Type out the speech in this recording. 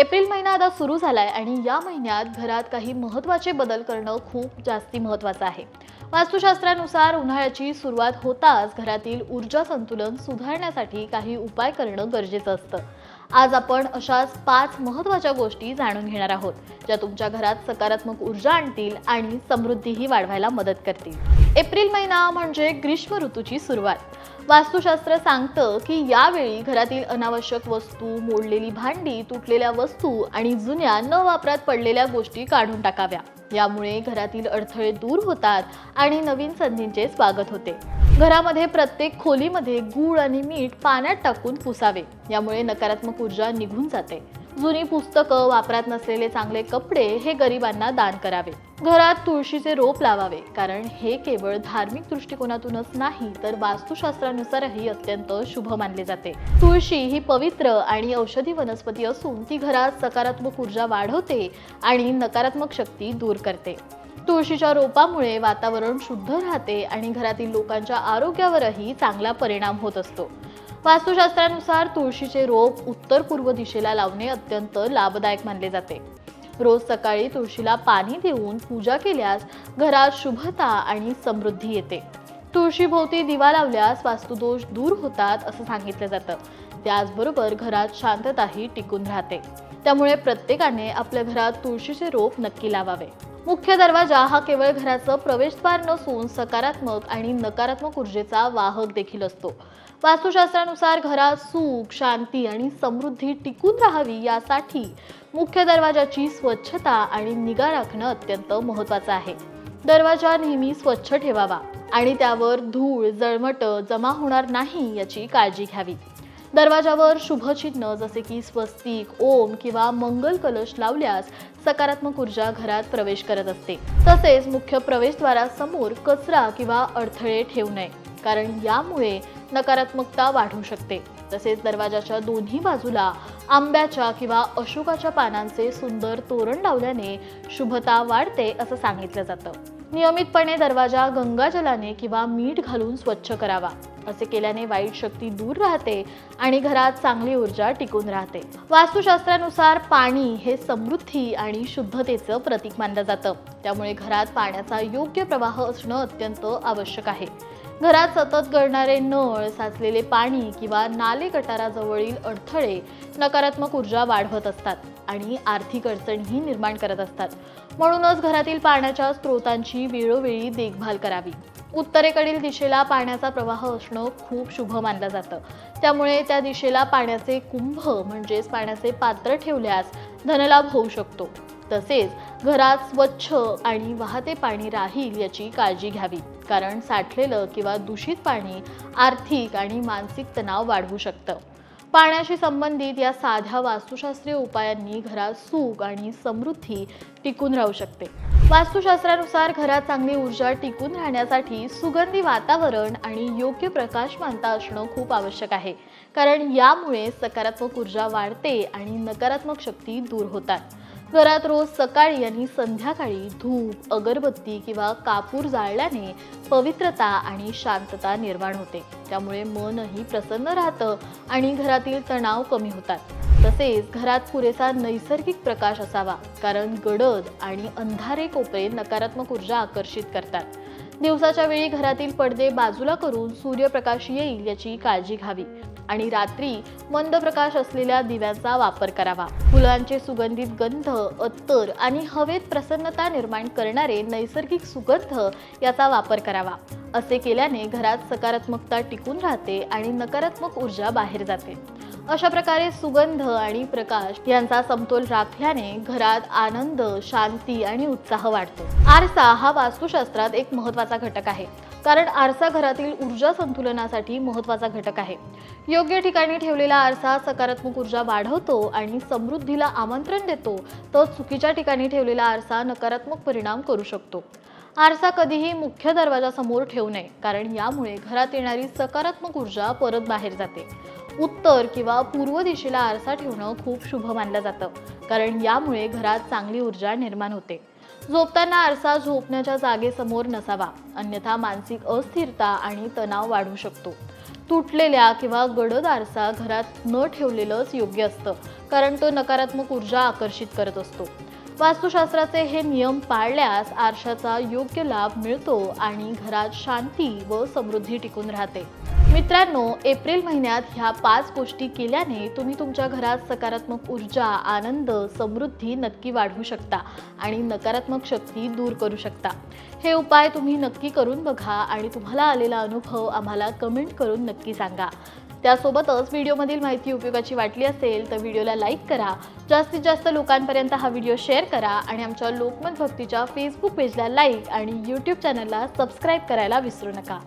April महिना आता सुरू झालाय आणि या महिन्यात घरात काही महत्त्वाचे बदल करणं खूप जास्ती महत्त्वाचं आहे. वास्तुशास्त्रानुसार उन्हाळ्याची सुरुवात होताच घरातील ऊर्जा संतुलन सुधारण्यासाठी काही उपाय करणं गरजेचं असतं. आज आपण अशाच पाच महत्त्वाच्या गोष्टी जाणून घेणार आहोत ज्या तुमच्या घरात सकारात्मक ऊर्जा आणतील आणि समृद्धीही वाढवायला मदत करतील. एप्रिल महिना म्हणजे ग्रीष्म ऋतूची सुरुवात. वास्तुशास्त्र सांगतं की यावेळी घरातील अनावश्यक वस्तू मोडलेली भांडी तुटलेल्या वस्तू आणि जुन्या न वापरात पडलेल्या गोष्टी काढून टाकाव्या. यामुळे घरातील अडथळे दूर होतात आणि नवीन संधींचे स्वागत होते. घरामध्ये प्रत्येक खोलीमध्ये गूळ आणि मीठ पाण्यात टाकून पुसावे. यामुळे नकारात्मक ऊर्जा निघून जाते. जुनी पुस्तकं वापरात नसलेले चांगले कपडे हे गरिबांना दान करावे. घरात तुळशीचे रोप लावावे. कारण हे केवळ धार्मिक दृष्टिकोनातूनच नाही तर वास्तुशास्त्रानुसारही अत्यंत शुभ मानले जाते. तुळशी ही पवित्र आणि औषधी वनस्पती असून ती घरात सकारात्मक ऊर्जा वाढवते आणि नकारात्मक शक्ती दूर करते. तुळशीच्या रोपामुळे वातावरण शुद्ध राहते आणि घरातील लोकांच्या आरोग्यावरही चांगला परिणाम होत असतो. वास्तुशास्त्रानुसार तुळशीचे रोप उत्तर पूर्व दिशेला लावणे अत्यंत लाभदायक मानले जाते. रोज सकाळी तुळशीला पाणी देऊन पूजा केल्यास घरात शुभता आणि समृद्धी येते. तुळशीभोवती दिवा लावल्यास वास्तुदोष दूर होतात असं सांगितलं जातं. त्याचबरोबर घरात शांतताही टिकून राहते. त्यामुळे प्रत्येकाने आपल्या घरात तुळशीचे रोप नक्की लावावे. मुख्य दरवाजा हा केवळ घराचं प्रवेशद्वार नसून सकारात्मक आणि नकारात्मक ऊर्जेचा वाहक देखील असतो. वास्तुशास्त्रानुसार घरात सुख शांती आणि समृद्धी टिकून राहावी यासाठी मुख्य दरवाजाची स्वच्छता आणि निगा राखणं अत्यंत महत्त्वाचं आहे. दरवाजा नेहमी स्वच्छ ठेवावा आणि त्यावर धूळ जळमट जमा होणार नाही याची काळजी घ्यावी. दरवाजावर शुभचिन्ह जसे की स्वस्तिक ओम किंवा मंगल कलश लावल्यास सकारात्मक ऊर्जा घरात प्रवेश करत असते. तसेच मुख्य प्रवेशद्वारासमोर कचरा किंवा अडथळे ठेवू नये कारण यामुळे नकारात्मकता वाढू शकते. तसेच दरवाजाच्या दोन्ही बाजूला आंब्याच्या किंवा अशोकाच्या पानांचे सुंदर तोरण लावल्याने शुभता वाढते असं सांगितलं जातं. नियमितपणे दरवाजा गंगाजलाने किंवा मीठ घालून स्वच्छ करावा. असे केल्याने वाईट शक्ती दूर राहते आणि घरात चांगली ऊर्जा टिकून राहते. वास्तुशास्त्रानुसार पाणी हे समृद्धी आणि शुद्धतेचं प्रतीक मानलं जातं. त्यामुळे घरात पाण्याचा योग्य प्रवाह असणं अत्यंत आवश्यक आहे. घरात सतत गळणारे नळ साचलेले पाणी किंवा नाले गटाराजवळील अडथळे नकारात्मक ऊर्जा वाढवत असतात आणि आर्थिक अडचणीही निर्माण करत असतात. म्हणूनच घरातील पाण्याच्या स्रोतांची वेळोवेळी देखभाल करावी. उत्तरेकडील दिशेला पाण्याचा प्रवाह असणं खूप शुभ मानलं जातं. त्यामुळे त्या दिशेला पाण्याचे कुंभ म्हणजेच पाण्याचे पात्र ठेवल्यास धनलाभ होऊ शकतो. तसेच घरात स्वच्छ आणि वाहते पाणी राहील याची काळजी घ्यावी. कारण साठलेलं किंवा दूषित पाणी आर्थिक आणि मानसिक तणाव वाढवू शकतं. पाण्याशी संबंधित या साध्या वास्तुशास्त्रीय उपायांनी घरात सुख आणि समृद्धी टिकून राहू शकते. वास्तुशास्त्रानुसार घरात चांगली ऊर्जा टिकून राहण्यासाठी सुगंधी वातावरण आणि योग्य प्रकाशमानता असणं खूप आवश्यक आहे. कारण यामुळे सकारात्मक ऊर्जा वाढते आणि नकारात्मक शक्ती दूर होतात. घरात रोज सकाळी आणि संध्याकाळी धूप अगरबत्ती किंवा कापूर जाळल्याने पवित्रता आणि शांतता निर्माण होते. त्यामुळे मनही प्रसन्न राहतं आणि घरातील तणाव कमी होतात. तसेच घरात पुरेसा नैसर्गिक प्रकाश असावा कारण गडद आणि अंधारे कोपरे नकारात्मक ऊर्जा आकर्षित करतात. दिवसाच्या वेळी घरातील पडदे बाजूला करून सूर्यप्रकाश येईल याची काळजी घ्यावी. आणि रात्री मंद प्रकाश असलेल्या दिव्यांचा वापर करावा. फुलांचे सुगंधित गंध अत्तर आणि हवेत प्रसन्नता निर्माण करणारे नैसर्गिक सुगंध याचा वापर करावा. असे केल्याने घरात सकारात्मकता टिकून राहते आणि नकारात्मक ऊर्जा बाहेर जाते. अशा प्रकारे सुगंध आणि प्रकाश यांचा समतोल राखल्याने घरात आनंद शांती आणि उत्साह वाढतो. आरसा हा वास्तुशास्त्रात एक महत्त्वाचा घटक आहे. कारण आरसा घरातील ऊर्जा संतुलनासाठी महत्त्वाचा घटक आहे. योग्य ठिकाणी ठेवलेला आरसा सकारात्मक ऊर्जा वाढवतो आणि समृद्धीला आमंत्रण देतो तर चुकीच्या ठिकाणी ठेवलेला आरसा नकारात्मक परिणाम करू शकतो. आरसा कधीही मुख्य दरवाजासमोर ठेवू नये कारण यामुळे घरात येणारी सकारात्मक ऊर्जा परत बाहेर जाते. उत्तर किंवा पूर्व दिशेला आरसा ठेवणं खूप शुभ मानलं जातं कारण यामुळे घरात चांगली ऊर्जा निर्माण होते. झोपताना आरसा झोपण्याच्या जागेसमोर नसावा. अन्यथा मानसिक अस्थिरता आणि तणाव वाढू शकतो. तुटलेल्या किंवा गडद आरसा घरात न ठेवलेलंच योग्य असतं कारण तो नकारात्मक ऊर्जा आकर्षित करत असतो. वास्तुशास्त्राचे हे नियम पाळल्यास आरशाचा योग्य लाभ मिळतो आणि घरात शांती व समृद्धी टिकून राहते. मित्रांनो एप्रिल महिन्यात ह्या पाच गोष्टी केल्याने तुम्ही तुमच्या घरात सकारात्मक ऊर्जा आनंद समृद्धी नक्की वाढवू शकता आणि नकारात्मक शक्ती दूर करू शकता. हे उपाय तुम्ही नक्की करून बघा आणि तुम्हाला आलेला अनुभव आम्हाला कमेंट करून नक्की सांगा. त्यासोबतच व्हिडिओमधील माहिती उपयोगाची वाटली असेल तर व्हिडिओला लाईक करा जास्तीत जास्त लोकांपर्यंत हा व्हिडिओ शेअर करा आणि आमच्या लोकमत भक्तीच्या फेसबुक पेजला लाईक आणि यूट्यूब चॅनलला सबस्क्राईब करायला विसरू नका.